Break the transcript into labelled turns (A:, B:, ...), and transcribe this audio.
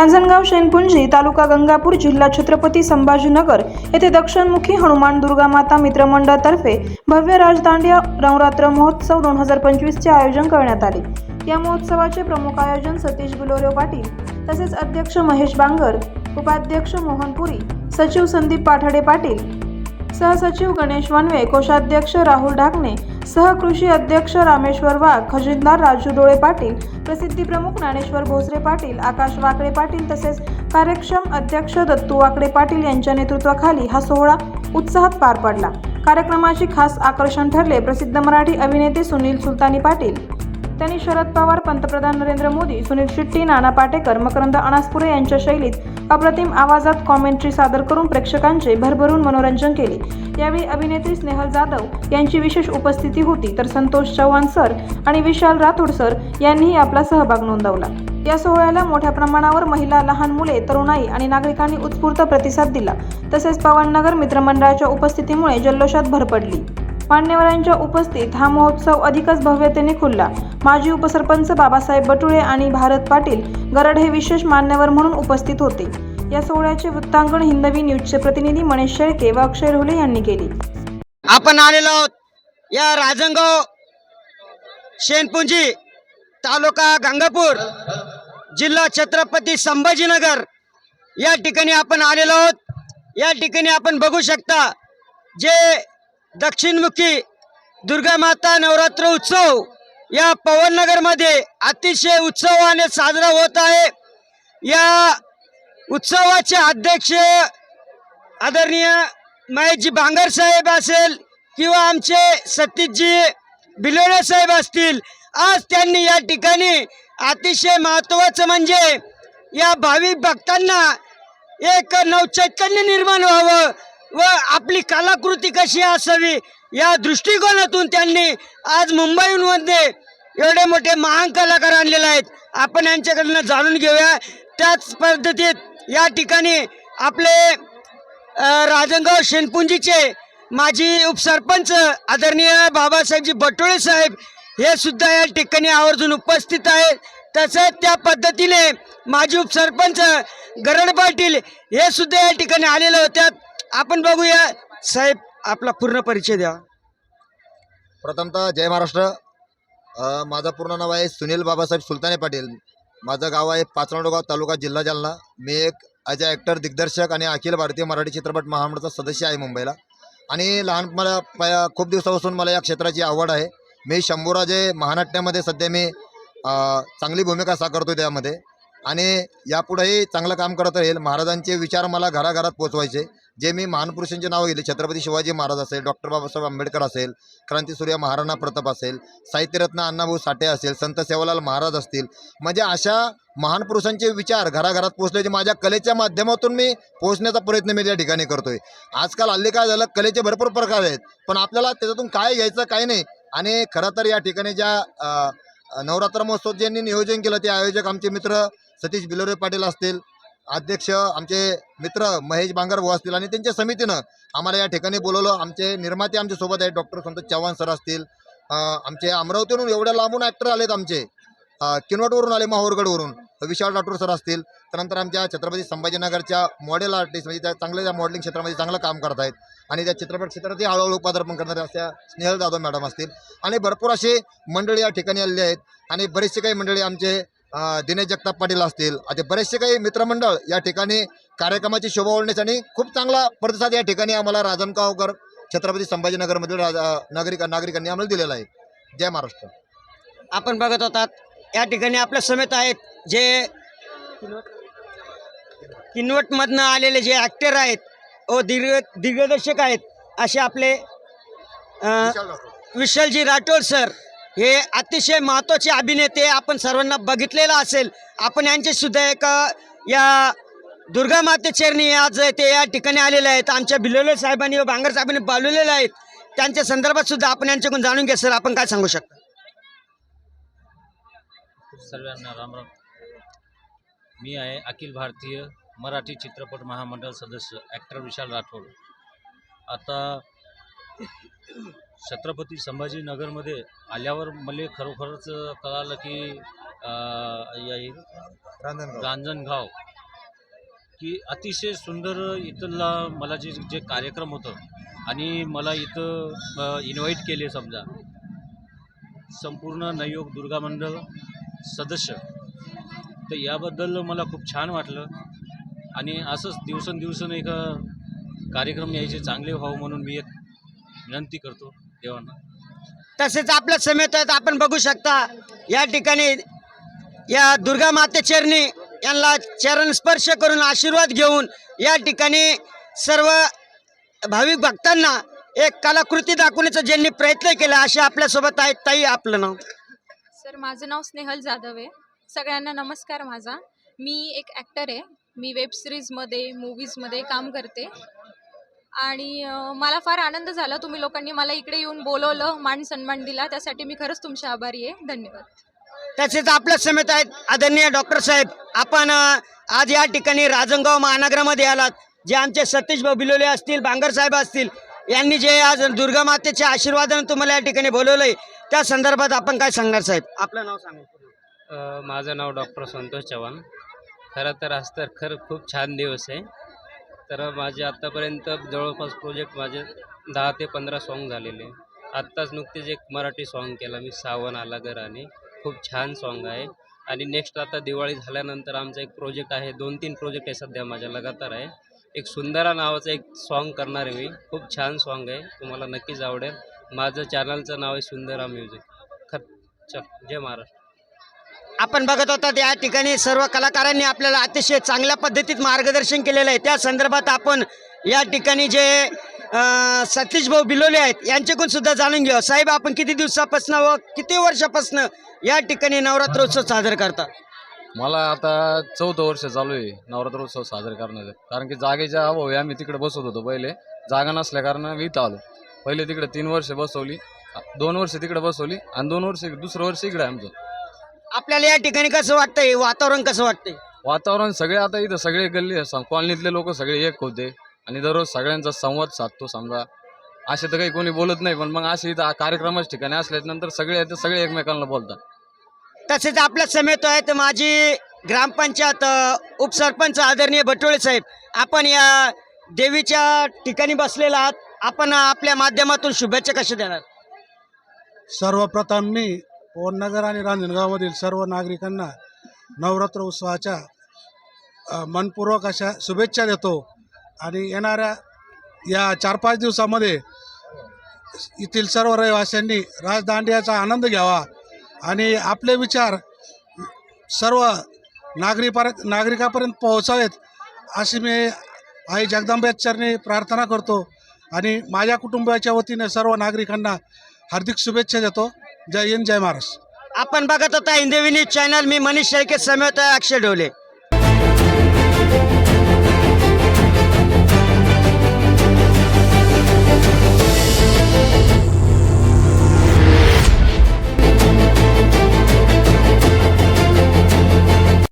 A: रांजणगाव शेनपुंजी तालुका गंगापूर जिल्हा छत्रपती संभाजीनगर येथे दक्षिणमुखी हनुमान दुर्गा माता मित्रमंडळातर्फे भव्य राजदांडिया नवरात्र महोत्सव दोन हजार पंचवीसचे आयोजन करण्यात आले. या महोत्सवाचे प्रमुख आयोजन सतीश गुलोरेव पाटील तसेच अध्यक्ष महेश बांगर उपाध्यक्ष मोहन पुरी सचिव संदीप पाठाडे पाटील सहसचिव गणेश वनवे कोषाध्यक्ष राहुल ढाकणे सहकृषी अध्यक्ष रामेश्वर वाघ खजिनदार राजू डोळे पाटील प्रसिद्धी प्रमुख ज्ञानेश्वर भोसरे पाटील आकाश वाकडे पाटील तसेच कार्यक्षम अध्यक्ष दत्तू वाकडे पाटील यांच्या नेतृत्वाखाली हा सोहळा उत्साहात पार पडला. कार्यक्रमाची खास आकर्षण ठरले प्रसिद्ध मराठी अभिनेते सुनील सुलतानी पाटील. त्यांनी शरद पवार पंतप्रधान नरेंद्र मोदी सुनील शेट्टी नाना पाटेकर मकरंद अनासपुरे यांच्या शैलीत अप्रतिम आवाजात कॉमेंट्री सादर करून प्रेक्षकांचे भरभरून मनोरंजन केले. यावेळी अभिनेत्री स्नेहल जाधव यांची विशेष उपस्थिती होती तर संतोष चव्हाण सर आणि विशाल राठोड सर यांनीही आपला सहभाग नोंदवला. या सोहळ्याला मोठ्या प्रमाणावर महिला लहान मुले तरुणाई आणि नागरिकांनी उत्स्फूर्त प्रतिसाद दिला. तसेच पवननगर मित्रमंडळाच्या उपस्थितीमुळे जल्लोषात भर पडली. मान्यवरांच्या उपस्थित हा महोत्सव अधिकच भव्यतेने खुलला. माजी उपसरपंच बाबासाहेब बटुळे आणि भारत पाटील गरड हे विशेष मान्यवर म्हणून उपस्थित होते. या सोहळ्याचे वृत्तांकन हिंदवी न्यूजचे प्रतिनिधी मनीष शेळके व अक्षय रोले यांनी केले.
B: आपण आलेलो आहोत या राजंगाव शेनपुंजी तालुका गंगापूर जिल्हा छत्रपती संभाजीनगर. या ठिकाणी आपण आलेलो आहोत. या ठिकाणी आपण बघू शकता जे दक्षिणमुखी दुर्गा माता नवरात्र उत्सव या पवननगरमध्ये अतिशय उत्सवाने साजरा होत आहे. या उत्सवाचे अध्यक्ष आदरणीय महेशजी भांगर साहेब असेल किंवा आमचे सतीशजी बिलोणे साहेब असतील आज त्यांनी या ठिकाणी अतिशय महत्त्वाचं म्हणजे या भाविक भक्तांना एक नवचैतन्य निर्माण व्हावं व आपली कलाकृती कशी असावी या दृष्टिकोनातून त्यांनी आज मुंबईमध्ये एवढे मोठे महान कलाकार आणलेले आहेत. आपण यांच्याकडनं जाणून घेऊया. त्याच पद्धतीत या ठिकाणी आपले राजनगाव शेनपुंजीचे माजी उपसरपंच आदरणीय बाबासाहेबजी बटोळे साहेब हे सुद्धा या ठिकाणी आवर्जून उपस्थित आहेत. तसंच त्या पद्धतीने माजी उपसरपंच गरड पाटील हे सुद्धा या ठिकाणी आलेले होत्या आपण बघूया. साहेब आपला पूर्ण परिचय द्या.
C: प्रथमतः जय महाराष्ट्र. अ, माझं पूर्ण नाव आहे सुनील बाबासाहेब सुलताने पाटील. माझं गाव आहे पाचनाडोगाव तालुका जिल्हा जालना. मी एक ॲज अ ॲक्टर दिग्दर्शक आणि अखिल भारतीय मराठी चित्रपट महामंडळाचा सदस्य आहे मुंबईला. आणि लहान मला खूप दिवसापासून मला या क्षेत्राची आवड आहे. मी शंभूराजे महानाट्यामध्ये सध्या मी अ, चांगली भूमिका साकारतो त्यामध्ये. आणि यापुढेही चांगलं काम करत राहील. महाराजांचे विचार मला घराघरात पोचवायचे. जे मी महानपुरुषांचे नाव घेतले छत्रपती शिवाजी महाराज असेल डॉक्टर बाबासाहेब आंबेडकर असेल क्रांतीसूर्य महाराणा प्रताप असेल साहित्यरत्न अण्णाभाऊ साठे असेल संत सेवालाल महाराज असतील. म्हणजे अशा महान पुरुषांचे विचार घराघरात पोहोचल्याचे माझ्या कलेच्या माध्यमातून मी पोहोचण्याचा प्रयत्न मी त्या ठिकाणी करतोय. आजकाल हल्ली काय झालं? कलेचे भरपूर प्रकार आहेत. पण आपल्याला त्याच्यातून काय घ्यायचं काय नाही? आणि खरं तर या ठिकाणी ज्या नवरात्र महोत्सव ज्यांनी नियोजन केलं ते आयोजक आमचे मित्र सतीश बिलोरे पाटील असतील अध्यक्ष आमचे मित्र महेश बांगर भाऊ असतील आणि त्यांच्या समितीनं आम्हाला या ठिकाणी बोलवलं. आमचे निर्माते आमच्यासोबत आहेत. डॉक्टर संतोष चव्हाण सर असतील. आमचे अमरावतीवरून एवढ्या लांबून ॲक्टर आलेत आमचे. किनवटवरून आले माहूरगडवरून. विशाल राठोड सर असतील. त्यानंतर आमच्या छत्रपती संभाजीनगरच्या मॉडेल आर्टिस्ट म्हणजे त्या चांगल्या त्या मॉडेलिंग क्षेत्रामध्ये चांगलं काम करत आहेत आणि त्या चित्रपट क्षेत्रातही हळूहळू पदार्पण करणाऱ्या अशा स्नेहल जाधव मॅडम असतील. आणि भरपूर असे मंडळी या ठिकाणी आलेले आहेत. आणि बरेचसे काही मंडळी आमचे दिनेश जगताप पाटील असतील. आता बरेचसे काही मित्रमंडळ या ठिकाणी कार्यक्रमाची शोभा ओढण्यासाठी खूप चांगला प्रतिसाद या ठिकाणी आम्हाला राजनगावकर छत्रपती संभाजीनगरमधील राज नागरिक नागरिकांनी आम्हाला दिलेला आहे. जय महाराष्ट्र.
B: आपण बघत होतात या ठिकाणी आपल्या समेत आहेत जे किनवटमधनं आलेले जे ॲक्टर आहेत व दिग्ग दिग्दर्शक आहेत असे आपले विशालजी राठोड सर हे अतिशय महत्त्वाचे अभिनेते आपण सर्वांना बघितलेलं असेल. आपण यांचेसुद्धा एक या दुर्गा माते चरणी आज ते या ठिकाणी आलेले आहेत. आमच्या बिलोले साहेबांनी व भांगर साहेबांनी बोलवलेले आहेत. त्यांच्या संदर्भात सुद्धा आपण यांच्याकडून जाणून घ्या सर. आपण काय सांगू शकता?
D: सर्वांना रामराम मी आहे अखिल भारतीय मराठी चित्रपट महामंडळ सदस्य ॲक्टर विशाल राठोड. आता छत्रपती संभाजीनगरमध्ये आल्यावर मला खरोखरच कळालं की
C: रांजणगाव.
D: की अतिशय सुंदर इथला मला जे जे कार्यक्रम होतं आणि मला इथं इन्व्हाइट केले समजा. संपूर्ण नवयोग दुर्गा मंडळ सदस्य. तर याबद्दल मला खूप छान वाटलं. आणि असंच दिवसेंदिवस एक कार्यक्रम यायचे चांगले व्हावं म्हणून मी एक विनंती करतो.
B: तसेच आपल्या समेत आपण बघू शकता या ठिकाणी या दुर्गा माते चरणी यांना चरण स्पर्श करून आशीर्वाद घेऊन या ठिकाणी सर्व भाविक भक्तांना एक कलाकृती दाखवण्याचा ज्यांनी प्रयत्न केला असे आपल्यासोबत आहेत ताई आपलं नाव?
E: सर माझं नाव स्नेहल जाधव आहे. सगळ्यांना नमस्कार माझा. मी एक ॲक्टर आहे. मी वेब सिरीजमध्ये मूवीजमध्ये काम करते. आणि मला फार आनंद झाला. तुम्ही लोकांनी मला इकडे येऊन बोलवलं मान सन्मान दिला. त्यासाठी मी खरंच तुमचे आभारी आहे. धन्यवाद.
B: तसेच आपल्या समेत आहेत आदरणीय डॉक्टर साहेब. आपण आज या ठिकाणी राजनगाव महानगरामध्ये आलात. जे आमचे सतीश भाऊ बिलोले असतील बांगर साहेब असतील यांनी जे आज दुर्गा मातेच्या आशीर्वादाने तुम्हाला या ठिकाणी बोलवलंय त्या संदर्भात आपण काय सांगणार साहेब? आपलं नाव सांगा.
F: माझं नाव डॉक्टर संतोष चव्हाण. खरं तर आज तर खरं खूप छान दिवस आहे. तर माझे आत्तापर्यंत जवळपास प्रोजेक्ट माझे दहा ते पंधरा सॉन्ग झालेले. आत्ताच नुकतेच एक मराठी सॉन्ग केला मी सावन आला घराने खूप छान सॉन्ग आहे. आणि नेक्स्ट आता दिवाळी झाल्यानंतर आमचा एक प्रोजेक्ट आहे दोन तीन प्रोजेक्ट आहे सध्या माझ्या लगातार आहे. एक सुंदरा नावाचं एक सॉन्ग करणार आहे मी. खूप छान सॉन्ग आहे. तुम्हाला नक्कीच आवडेल. माझं चॅनलचं नाव आहे सुंदरा म्युझिक खत च जय महाराष्ट्र.
B: आपण बघत होतात या ठिकाणी सर्व कलाकारांनी आपल्याला अतिशय चांगल्या पद्धतीत मार्गदर्शन केलेलं आहे. त्या संदर्भात आपण या ठिकाणी जे सतीश भाऊ बिलोले आहेत यांच्याकडून सुद्धा जाणून घेऊ. साहेब आपण किती दिवसापासून व किती वर्षापासून या ठिकाणी नवरात्रोत्सव साजरा करता?
G: मला आता चौथं वर्ष चालू आहे नवरात्रोत्सव साजरे करण्याचं. कारण की जागेच्या अभावी आम्ही तिकडे बसवत होतो पहिले. जागा नसल्या कारणानं इथं आलो. पहिले तिकडे तीन वर्ष बसवली दोन वर्ष तिकडे बसवली आणि दोन वर्ष दुसरं वर्ष इकडे आमचं.
B: आपल्याला या ठिकाणी कसं वाटतंय? वातावरण कसं वाटतंय?
G: वातावरण सगळे आता इथं सगळे गल्ली स- कॉलनीतले लोक सगळे एक होते. आणि दररोज सगळ्यांचा संवाद साधतो समजा. असे तर काही कोणी बोलत नाही पण मग असे इथं कार्यक्रमाच्या ठिकाणी असल्यानंतर सगळे येतात सगळे एकमेकांना बोलतात.
B: तसेच आपल्या समेत आहेत माझी ग्रामपंचायत अ, उपसरपंच आदरणीय बटोळे साहेब आपण या देवीच्या ठिकाणी बसलेला आहात. आपण आपल्या माध्यमातून शुभेच्छा कशा देणार?
H: सर्वप्रथम मी पवननगर आणि रांजणगावमधील सर्व नागरिकांना नवरात्र उत्सवाच्या मनपूर्वक अशा शुभेच्छा देतो. आणि येणाऱ्या या चार पाच दिवसामध्ये येथील सर्व रहिवाशांनी राजदांडियाचा आनंद घ्यावा. आणि आपले विचार सर्व नागरिकापर्यंत नागरिकापर्यंत पोहोचावेत अशी मी आई जगदंबे प्रार्थना करतो. आणि माझ्या कुटुंबाच्या वतीने सर्व नागरिकांना हार्दिक शुभेच्छा देतो. जय हिंद जय महाराष्ट्र.
B: आपण बघत होता हिंदवी न्यूज चॅनल. मी मनीष शेळके समेत आहे अक्षय ढोले.